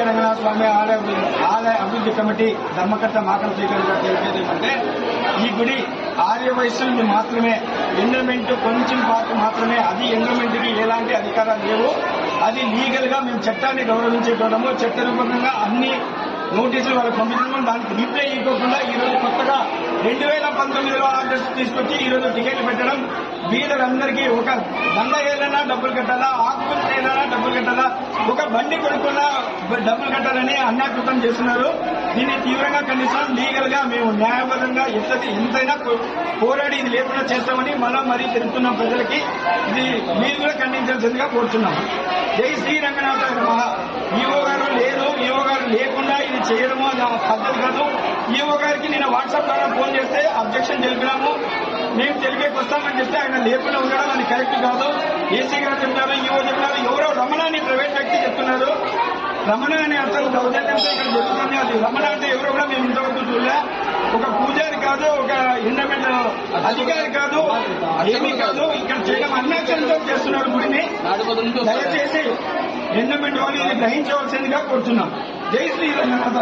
శ్రీ రంగనాథ స్వామి ఆలయ ఆలయ అభివృద్ధి కమిటీ ధర్మకర్త మాకల శ్రీకాంత్ గారు తెలిపేది ఏమంటే ఈ గుడి ఆర్య వయస్సుని మాత్రమే ఎండమెంట్ కొంచెం పార్ట్ మాత్రమే అది ఎండమెంట్ ఎలాంటి అధికారాలు లేవు. అది లీగల్గా మేము చట్టాన్ని గౌరవించేటోళ్ళము చట్టరూపకంగా అన్ని నోటీసులు వాళ్ళకి పంపించడం దానికి రీప్లై ఇవ్వకుండా ఈ రోజు కొత్తగా రెండు వేల పంతొమ్మిదిలో ఆర్డర్స్ తీసుకొచ్చి ఈ రోజు టికెట్లు పెట్టడం బీదలందరికీ ఒక దండ ఏదైనా డబ్బులు కట్టాలా ఆకుపత్రి ఏదైనా డబ్బులు కట్టాలా ఒక బండి కొనుక్కున్నా డబ్బులు కట్టాలని అన్యాకృతం చేస్తున్నారు. దీన్ని తీవ్రంగా ఖండిస్తాం. లీగల్గా మేము న్యాయబద్ధంగా ఎంత ఎంతైనా పోరాడి ఇది లేకుండా చేస్తామని మనం మరీ తెలుపుతున్నాం ప్రజలకి. ఇది మీరు కూడా ఖండించాల్సిందిగా కోరుతున్నాం. జై శ్రీ రంగనాథ నమః. ఈఓ గారు లేరు. ఈఓ గారు లేకుండా ఇది చేయడము అది పద్ధతి కాదు. ఈఓ గారికి నేను వాట్సాప్ ద్వారా ఫోన్ చేస్తే అబ్జెక్షన్ తెలిపినాము మేము తెలిపేకి వస్తామని చెప్తే ఆయన లేకుండా ఉండడం అది కరెక్ట్ కాదు. ఏసీ గారు చెప్తారు ఈఓ చెప్తున్నారు ఎవరో రమణ అని ప్రైవేట్ వ్యక్తి చెప్తున్నారు రమణ అనే అసలు దౌర్జన్యంతో ఇక్కడ జరుగుతుంది అది రమణ అంటే ఎవరో కూడా మేము ఇంతవరకు చూడలే. ఒక పూజారి కాదు ఒక ఇండమెంట్ అధికారి కాదు ఏమీ కాదు. ఇక్కడ చేయడం అన్నాచంతో చేస్తున్నారు గుడిని దయచేసి ఎండమెంట్ వాళ్ళు ఇది గ్రహించవలసిందిగా కోరుతున్నాం. జై శ్రీ రంగనాథ.